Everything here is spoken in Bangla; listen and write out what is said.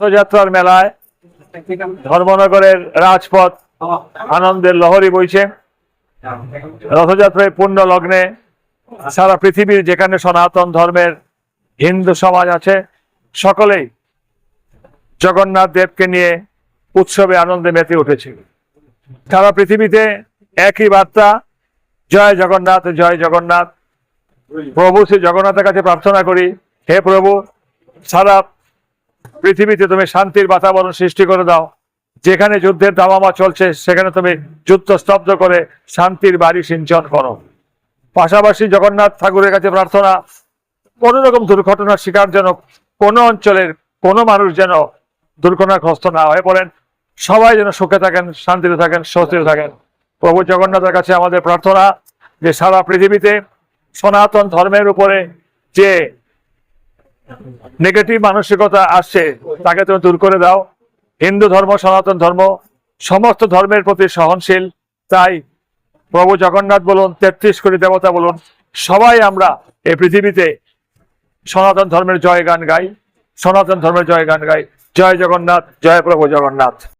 রথযাত্রার মেলায় ধর্মনগরের রাজপথ আনন্দের লহরী বইছে। রথযাত্রায় পূর্ণ লগ্নে সারা পৃথিবীর যেখানে সনাতন ধর্মের হিন্দু সমাজ আছে, সকলেই জগন্নাথ দেবকে নিয়ে উৎসবে আনন্দে মেতে উঠেছে। সারা পৃথিবীতে একই বার্তা, জয় জগন্নাথ জয় জগন্নাথ। প্রভু শ্রী জগন্নাথের কাছে প্রার্থনা করি, হে প্রভু, সারা পৃথিবীতে তুমি শান্তির বাতাবরণ সৃষ্টি করে দাও। যেখানে যুদ্ধের দামামা চলছে, সেখানে তুমি যুদ্ধ স্তব্ধ করে শান্তির বাড়ি সিঞ্চন করো। পাশাপাশি জগন্নাথ ঠাকুরের কাছে প্রার্থনা, কোন রকম দুর্ঘটনার শিকার যেন কোন অঞ্চলের কোনো মানুষ যেন দুর্ঘটনাগ্রস্ত না হয়ে পড়েন। সবাই যেন সুখে থাকেন, শান্তিতে থাকেন, স্বস্তিতে থাকেন। প্রভু জগন্নাথের কাছে আমাদের প্রার্থনা যে সারা পৃথিবীতে সনাতন ধর্মের উপরে যে নেগেটিভ মানসিকতা আসছে, তাকে তুমি দূর করে দাও। হিন্দু ধর্ম, সনাতন ধর্ম, সমস্ত ধর্মের প্রতি সহনশীল। তাই প্রভু জগন্নাথ বলুন, তেত্রিশ কোটি দেবতা বলুন, সবাই আমরা এই পৃথিবীতে সনাতন ধর্মের জয় গান গাই, সনাতন ধর্মের জয় গান গাই। জয় জগন্নাথ, জয় প্রভু জগন্নাথ।